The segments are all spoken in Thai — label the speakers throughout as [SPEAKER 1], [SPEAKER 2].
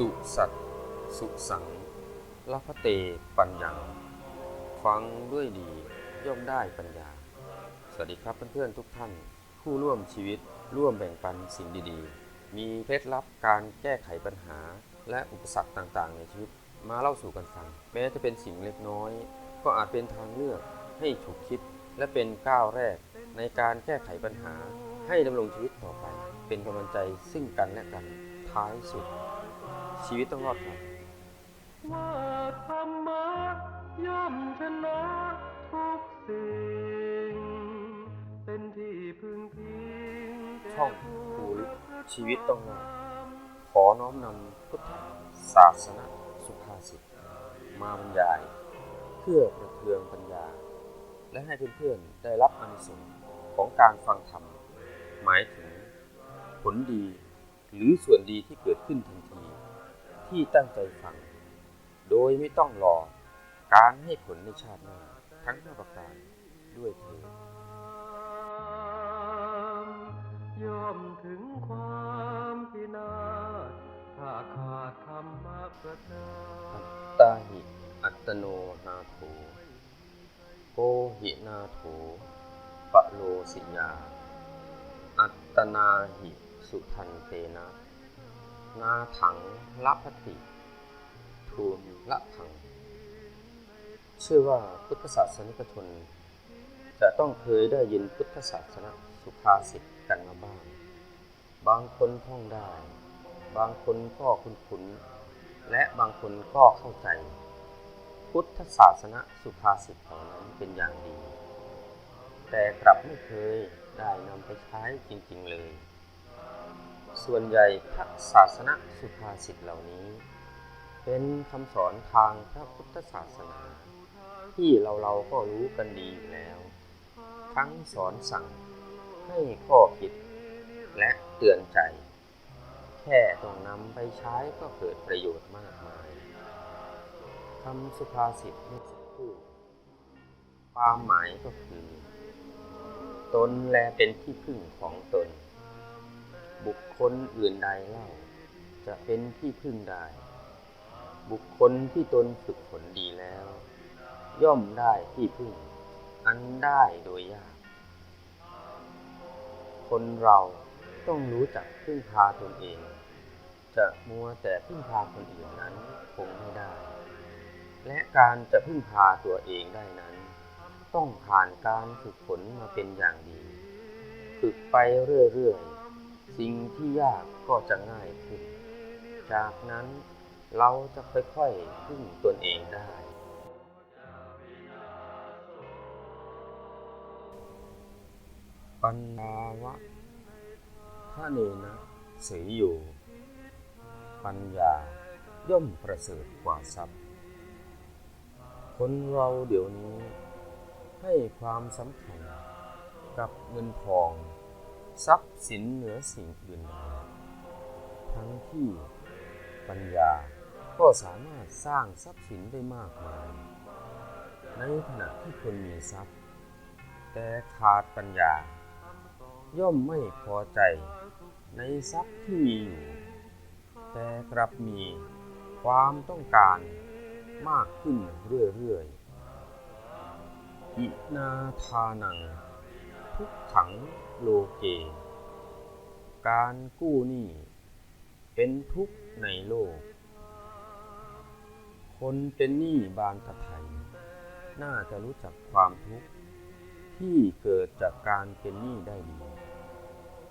[SPEAKER 1] สุสัตสุสังละพะเตปัญญัง ฟังด้วยดีย่อมได้ปัญญา สวัสดีครับเพื่อนๆทุกท่าน ผู้ร่วมชีวิตร่วมแบ่งปันสิ่งดีๆ มีเคล็ดลับการแก้ไขปัญหา และอุปสรรคต่างๆ ในชีวิตมาเล่าสู่กันฟัง แม้จะเป็นสิ่งเล็กน้อย ก็อาจเป็นทางเลือกให้ถูกคิดและเป็นก้าวแรกในการแก้ไขปัญหาให้ดำรงชีวิตต่อไป เป็นกำลังใจซึ่งกันและกันท้ายสุด ชีวิตต้องรอดครับ
[SPEAKER 2] ว่าธรรมะย่อมชนะทุกสิ่ง เป็นที่พึ่งพิงแก่
[SPEAKER 1] ช่อง
[SPEAKER 2] ผู้
[SPEAKER 1] ภูริชีวิตต้องรอดขอน้อมนำพุทธศาสนสุภาษิตมาบรรยาย เพื่อประเทืองปัญญา และให้เพื่อนๆได้รับอานิสงส์ของการฟังธรรม หมายถึงผลดี หรือส่วนดีที่เกิดขึ้นทันที ที่ตั้งใจฟัง โดยไม่ต้องรอ การให้ผลในชาติหน้าทั้งห้าประการด้วยเถิด
[SPEAKER 2] ย่อมถึงความพินาศถ้าขาดธรรมะประทา
[SPEAKER 1] อั
[SPEAKER 2] น
[SPEAKER 1] ตตาหิ อัตโนนาโถโกหินาโถปะโลสิยา อัตตนาหิสุทันเตนะ นาถังละพติทูลละถัง เชื่อว่าพุทธศาสนิกชนจะต้องเคยได้ยินพุทธศาสนาสุภาษิตกันมาบ้าง บางคนท่องได้ บางคนก็คุ้นๆ และบางคนก็เข้าใจ พุทธศาสนาสุภาษิตเหล่านั้นเป็นอย่างดี แต่กลับไม่เคยได้นำไปใช้จริงๆเลย ส่วนใหญ่พระศาสนาสุภาษิตเหล่านี้ เป็นคำสอนทางพระพุทธศาสนา ที่เราเราก็รู้กันดีอยู่แล้ว ทั้งสอนสั่งให้ข้อคิด และเตือนใจ แค่ต้องนำไปใช้ก็เกิดประโยชน์มากมายคำสุภาษิตเมื่อสักครู่ความหมายก็คือ ตนแลเป็นที่พึ่งของตน บุคคลอื่นใดเล่าจะเป็นที่พึ่งได้ บุคคลที่ตนฝึกฝนดีแล้ว ย่อมได้ที่พึ่ง อันได้โดยยาก คนเราต้องรู้จักพึ่งพาตนเอง จะมัวแต่พึ่งพาคนอื่นนั้นคงไม่ได้ และการจะพึ่งพาตัวเองได้นั้น ต้องผ่านการฝึกฝนมาเป็นอย่างดี ฝึกไปเรื่อยๆ สิ่งที่ยากก็จะง่ายขึ้น จากนั้นเราจะค่อยๆพึ่งตนเองได้ ปัญญาวะทะเนนะเสยโยปัญญาย่อมประเสริฐกว่าทรัพย์ คนเราเดี๋ยวนี้ให้ความสำคัญกับเงินทอง ทรัพย์สินเหนือสิ่งอื่นใดทั้งที่ปัญญาก็สามารถสร้างทรัพย์สินได้มากมาย ในขณะที่คนมีทรัพย์ แต่ขาดปัญญา ย่อมไม่พอใจในทรัพย์ที่มีอยู่ แต่กลับมีความต้องการมากขึ้นเรื่อยๆอินาทานัง ทุกขังโลเก การกู้หนี้เป็นทุกข์ในโลก คนเป็นหนี้บานตะไทยน่าจะรู้จักความทุกข์ที่เกิดจากการเป็นหนี้ได้ดี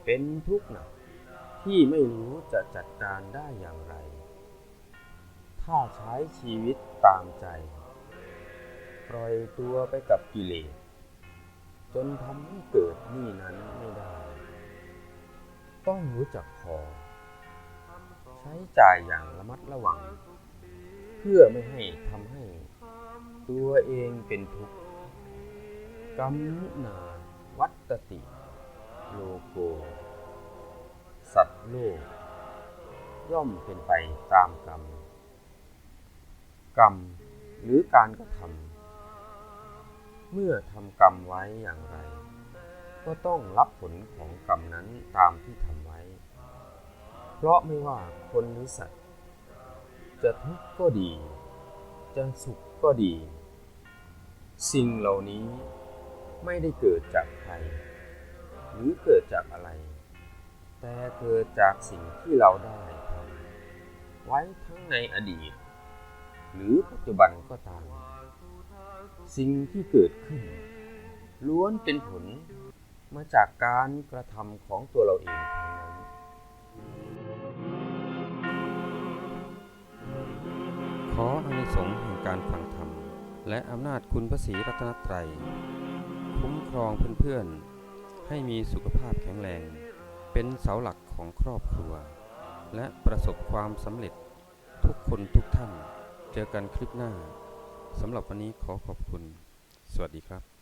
[SPEAKER 1] เป็นทุกข์หนักที่ไม่รู้จะจัดการได้อย่างไร ถ้าใช้ชีวิตตามใจ ปล่อยตัวไปกับกิเลส จนทำให้เกิดนี้นั้นไม่ได้ ต้องรู้จักพอ ใช้จ่ายอย่างระมัดระวัง เพื่อไม่ให้ทำให้ ตัวเองเป็นทุกข์กรรมนาวัตติ โลโก สัตว์โลก ย่อมเป็นไปตามกรรม กรรมหรือการกระทำ เมื่อทำกรรมไว้อย่างไร ก็ต้องรับผลของกรรมนั้นตามที่ทำไว้ เพราะไม่ว่าคนหรือสัตว์ จะทุกข์ก็ดี จะสุขก็ดี สิ่งเหล่านี้ไม่ได้เกิดจากใคร หรือเกิดจากอะไร แต่เกิดจากสิ่งที่เราได้ทำไว้ทั้งในอดีต หรือปัจจุบันก็ตาม สิ่งที่เกิดขึ้น ล้วนเป็นผลมาจากการกระทำของตัวเราเองทั้งนั้น ขออานิสงส์แห่งการฟังธรรม และอำนาจคุณพระศรีรัตนตรัย คุ้มครองเพื่อนๆ ให้มีสุขภาพแข็งแรง เป็นเสาหลักของครอบครัว และประสบความสำเร็จทุกคนทุกท่าน เจอกันคลิปหน้า สำหรับวันนี้ขอขอบคุณ สวัสดีครับ